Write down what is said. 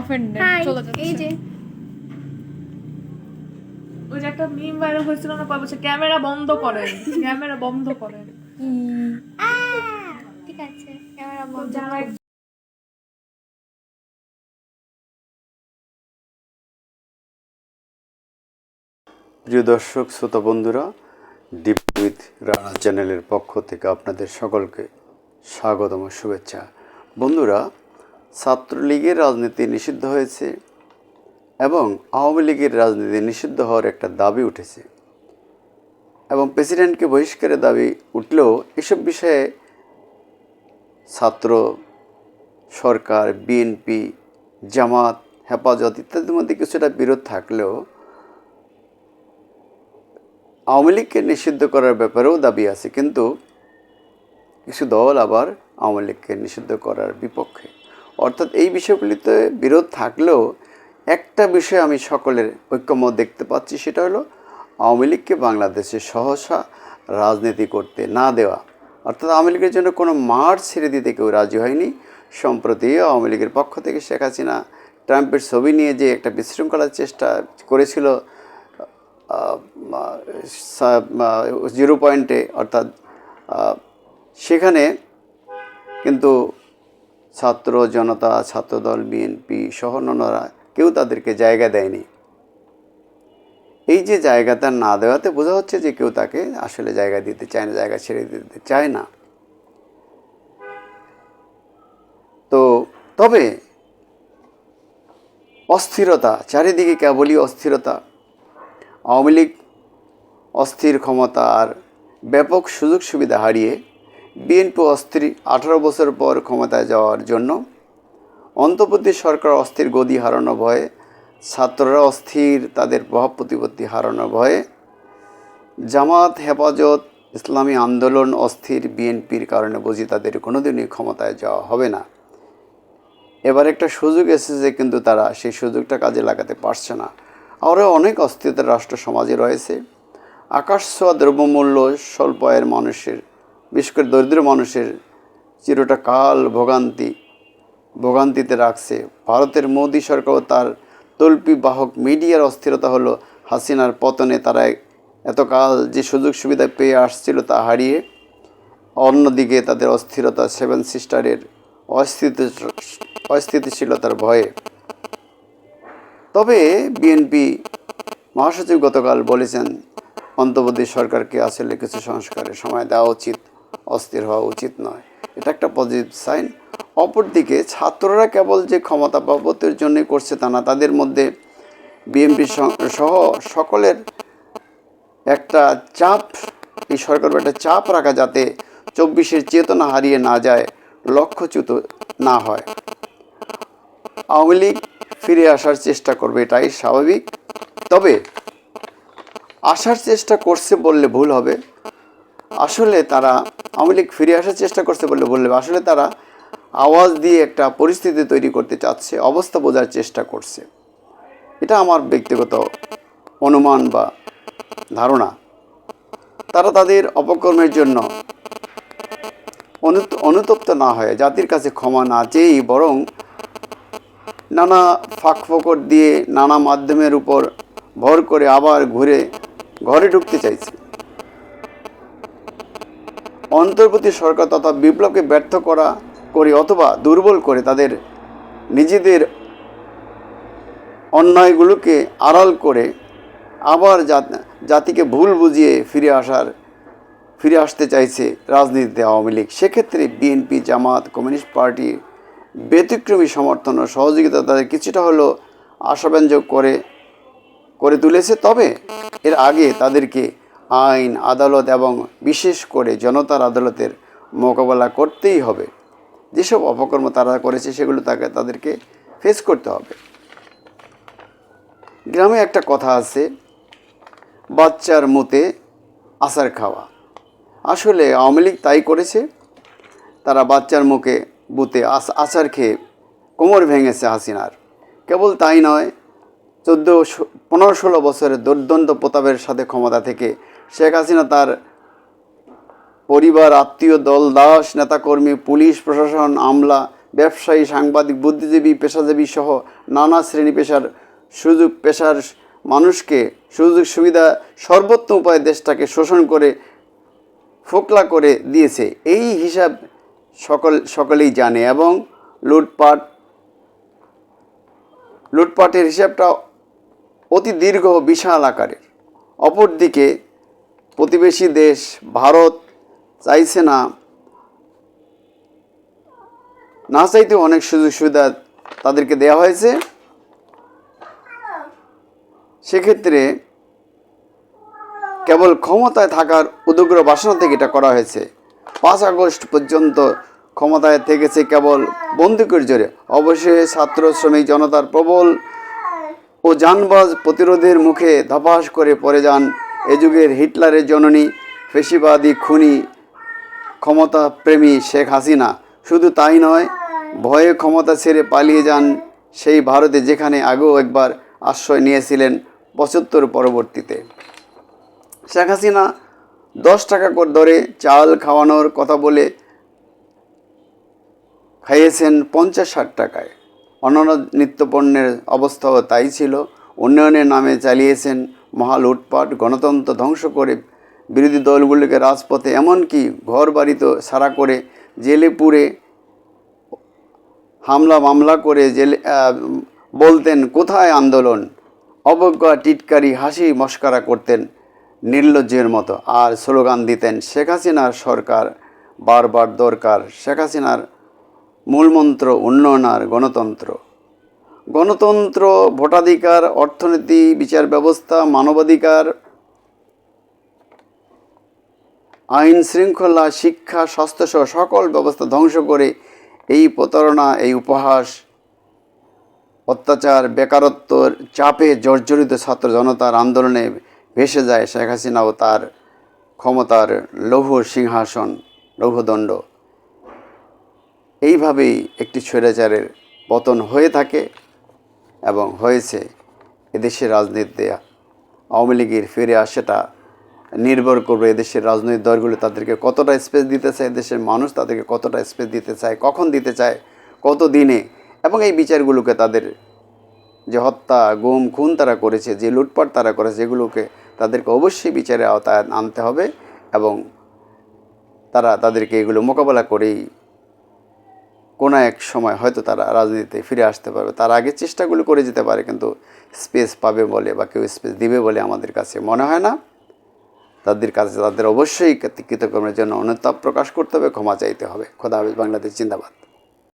Offended চলে যাচ্ছে। এই যে। ওই যে একটা মিম ভাইরাল হয়েছিল না কয় বছর ক্যামেরা বন্ধ করেন ক্যামেরা বন্ধ করেন। ঠিক আছে ক্যামেরা বন্ধ প্রিয় দর্শক শ্রোতা বন্ধুরা ডিপ উইথ রানা চ্যানেলের পক্ষ থেকে আপনাদের সকলকে স্বাগতম শুভেচ্ছা। বন্ধুরা ছাত্রলীগের রাজনীতি নিষিদ্ধ হয়েছে এবং আওয়ামী লীগের রাজনীতি নিষিদ্ধ হওয়ার একটা দাবি উঠেছে। এবং প্রেসিডেন্টকে বহিষ্কারের দাবি উঠলেও এসব বিষয়ে ছাত্র সরকার, বিএনপি, জামাত, হেফাজত ইত্যাদির মধ্যে কিছুটা বিরোধ থাকলেও আওয়ামী লীগকে নিষিদ্ধ করার ব্যাপারেও দাবি আছে। কিন্তু কিছু দল আবার আওয়ামী লীগকে নিষিদ্ধ করার বিপক্ষে। অর্থাৎ এই বিষয়গুলিতে বিরোধ থাকলেও একটা বিষয় আমি সকলের ঐক্যমত দেখতে পাচ্ছি, সেটা হলো আওয়ামী লীগকে বাংলাদেশে সহসা রাজনীতি করতে না দেওয়া। অর্থাৎ আওয়ামী লীগের জন্য কোনো মাঠ ছেড়ে দিতে কেউ রাজি হয়নি। সম্প্রতি আওয়ামী লীগের পক্ষ থেকে শেখ হাসিনা ট্রাম্পের ছবি নিয়ে যে একটা বিশৃঙ্খলার চেষ্টা করেছিল জিরো পয়েন্টে, অর্থাৎ সেখানে কিন্তু ছাত্র জনতা, ছাত্রদল বিএনপি সহ অন্যান্যরা কেউ তাদেরকে জায়গা দেয়নি। এই যে জায়গাটা না দেওয়াতে বোঝা হচ্ছে যে কেউ তাকে আসলে জায়গা দিতে চায় না, জায়গা ছেড়ে দিতে চায় না। তো তবে অস্থিরতা, চারিদিকে কেবলই অস্থিরতা। আওয়ামী লীগ অস্থির ক্ষমতা আর ব্যাপক সুযোগ সুবিধা হারিয়ে বিএনপি অস্থির আঠারো বছর পর ক্ষমতায় যাওয়ার জন্য। অন্তর্বর্তী সরকার অস্থির গদি হারানো ভয়ে, ছাত্ররা অস্থির তাদের প্রভাব প্রতিপত্তি হারানো ভয়ে, জামাত, হেফাজত, ইসলামী আন্দোলন অস্থির বিএনপির কারণে বুঝি তাদের কোনোদিনই ক্ষমতায় যাওয়া হবে না। এবার একটা সুযোগ এসেছে কিন্তু তারা সেই সুযোগটা কাজে লাগাতে পারছে না। আরও অনেক অস্থিরতার রাষ্ট্র সমাজে রয়েছে। আকাশ ছোঁয়া দ্রব্যমূল্য স্বল্প আয়ের মানুষের বিশেষ করে দরিদ্র মানুষের চিরটা কাল ভোগান্তি, ভোগান্তিতে রাখছে। ভারতের মোদী সরকারও তার তল্পি বাহক মিডিয়ার অস্থিরতা হলো হাসিনার পতনে তারা এতকাল যে সুযোগ সুবিধা পেয়ে আসছিল তা হারিয়ে অন্যদিকে তাদের অস্থিরতা সেভেন সিস্টারের অস্থিতি অস্থিতিশীলতার ভয়ে। তবে বিএনপি মহাসচিব গতকাল বলেছেন, অন্তর্বর্তী সরকারকে আসলে কিছু সংস্কারের সময় দেওয়া উচিত। অস্থির হওয়া উচিত নয়। এটা একটা পজিটিভ সাইন অপরদিকে ছাত্ররা কেবল যে ক্ষমতা প্রাপ্তির জন্যই করছে তা না, তাদের মধ্যে বিএনপি সহ সকলের একটা চাপ, এই সরকার একটা চাপ রাখা যাতে চব্বিশের চেতনা হারিয়ে না যায়, লক্ষ্যচ্যুত না হয়। আওয়ামী লীগ ফিরে আসার চেষ্টা করবে, এটাই স্বাভাবিক। তবে আসার চেষ্টা করছে বললে ভুল হবে। আসলে তারা আওয়ামী লীগ ফিরে আসার চেষ্টা করছে বলে বললে, আসলে তারা আওয়াজ দিয়ে একটা পরিস্থিতি তৈরি করতে চাচ্ছে, অবস্থা বোঝার চেষ্টা করছে। এটা আমার ব্যক্তিগত অনুমান বা ধারণা। তারা তাদের অপকর্মের জন্য অনুত- অনুতপ্ত না হয়ে, জাতির কাছে ক্ষমা না চেয়েই বরং নানা ফাঁক ফোকর দিয়ে নানা মাধ্যমের উপর ভর করে আবার ঘুরে, ঘরে ঢুকতে চাইছে। অন্তর্বর্তী সরকার তথা বিপ্লবকে ব্যর্থ করা করে অথবা দুর্বল করে তাদের নিজেদের অন্যায়গুলোকে আড়াল করে আবার জাতিকে ভুল বুঝিয়ে ফিরে আসার, ফিরে আসতে চাইছে রাজনীতিতে আওয়ামী লীগ। সেক্ষেত্রে বিএনপি, জামাত, কমিউনিস্ট পার্টি ব্যতিক্রমী সমর্থন ও সহযোগিতা তাদের কিছুটা হলেও আশাব্যঞ্জক করে করে তুলেছে। তবে এর আগে তাদেরকে আইন, আদালত এবং বিশেষ করে জনতার আদালতের মোকাবেলা করতেই হবে। যেসব অপকর্ম তারা করেছে সেগুলো তাকে, তাদেরকে ফেস করতে হবে। গ্রামে একটা কথা আছে, বাচ্চার মুতে আচার খাওয়া। আসলে আওয়ামী লীগ তাই করেছে। তারা বাচ্চার মুখে, বুতে আচার খেয়ে কোমর ভেঙেছে হাসিনার। কেবল তাই নয়, চোদ্দ পনেরো ষোলো বছরের দুর্দন্ত প্রতাপের সাথে ক্ষমতা থেকে শেখ হাসিনা তার পরিবার, আত্মীয় দল, দাস, নেতাকর্মী, পুলিশ, প্রশাসন, আমলা, ব্যবসায়ী, সাংবাদিক, বুদ্ধিজীবী, পেশাজীবী সহ নানা শ্রেণি পেশার সুযোগ, পেশার মানুষকে সুযোগ সুবিধা সর্বোত্তম উপায়ে দেশটাকে শোষণ করে, ফোকলা করে দিয়েছে। এই হিসাব সকল, সকলেই জানে এবং লুটপাট, লুটপাটের হিসাবটা অতি দীর্ঘ বিশাল আকারের। অপরদিকে প্রতিবেশী দেশ ভারত চাইছে না। না চাইতেও অনেক সুযোগ সুবিধা তাদেরকে দেওয়া হয়েছে। সেক্ষেত্রে কেবল ক্ষমতায় থাকার উদগ্র বাসনা থেকে এটা করা হয়েছে। পাঁচ আগস্ট পর্যন্ত ক্ষমতায় থেকেছে কেবল বন্দুকের জোরে। অবশেষে ছাত্র শ্রমিক জনতার প্রবল ও যানবাজ প্রতিরোধের মুখে ধপাস করে পড়ে যান এ যুগের হিটলারের জননী, ফেসিবাদী খুনি ক্ষমতা প্রেমী শেখ হাসিনা। শুধু তাই নয়, ভয়ে ক্ষমতা ছেড়ে পালিয়ে যান সেই ভারতে যেখানে আগেও একবার আশ্রয় নিয়েছিলেন পঁচাত্তর পরবর্তীতে। শেখ হাসিনা দশ টাকা করে দরে চাল খাওয়ানোর কথা বলে খাইয়েছেন পঞ্চাশ ষাট টাকায়। অন্যান্য নিত্যপণ্যের অবস্থাও তাই ছিল। উন্নয়নের নামে চালিয়েছেন মহা লুটপাট, গণতন্ত্র ধ্বংস করে বিরোধী দলগুলিকে রাজপথে এমনকি ঘর বাড়িতে সারা করে জেলে পুরে হামলা মামলা করে জেলে বলতেন, কোথায় আন্দোলন? অবজ্ঞা, টিটকারি, হাসি, মস্কারা করতেন নির্লজ্জের মতো। আর স্লোগান দিতেন, শেখ হাসিনার সরকার বারবার দরকার। শেখ হাসিনার মূলমন্ত্র উন্নয়ন আর গণতন্ত্র। গণতন্ত্র, ভোটাধিকার, অর্থনীতি, বিচার ব্যবস্থা, মানবাধিকার, আইন শৃঙ্খলা, শিক্ষা, স্বাস্থ্যসহ সকল ব্যবস্থা ধ্বংস করে এই প্রতারণা, এই উপহাস, অত্যাচার, বেকারত্বর চাপে জর্জরিত ছাত্র জনতার আন্দোলনে ভেসে যায় শেখ হাসিনা ও তার ক্ষমতার লৌহ সিংহাসন, লৌহদণ্ড। এইভাবেই একটি স্বৈরাচারের পতন হয়ে থাকে। এবং হয়েছে এদেশের রাজনীতিতে আওয়ামী লীগের ফিরে আসাটা নির্ভর করবে এদেশের রাজনৈতিক দলগুলো তাদেরকে কতটা স্পেস দিতে চায় দেশের মানুষ তাদেরকে কতটা স্পেস দিতে চায়, কখন দিতে চায়, কত দিনে, এবং এই বিচারগুলোকে তাদের যে হত্যা, গুম, খুন তারা করেছে, যে লুটপাট তারা করেছে যেগুলোকে তাদেরকে অবশ্যই বিচারে আওতায় আনতে হবে এবং তারা তাদেরকে এগুলো মোকাবেলা করেই কোনো এক সময় হয়তো তারা রাজনীতিতে ফিরে আসতে পারবে। তার আগে চেষ্টাগুলো করে যেতে পারে, কিন্তু স্পেস পাবে বলে বা কেউ স্পেস দিবে বলে আমাদের কাছে মনে হয় না। তাদের কাছে, তাদের অবশ্যই কৃতকর্মের জন্য অনুতাপ প্রকাশ করতে হবে, ক্ষমা চাইতে হবে। খোদা হাফিজ, বাংলাদেশ জিন্দাবাদ।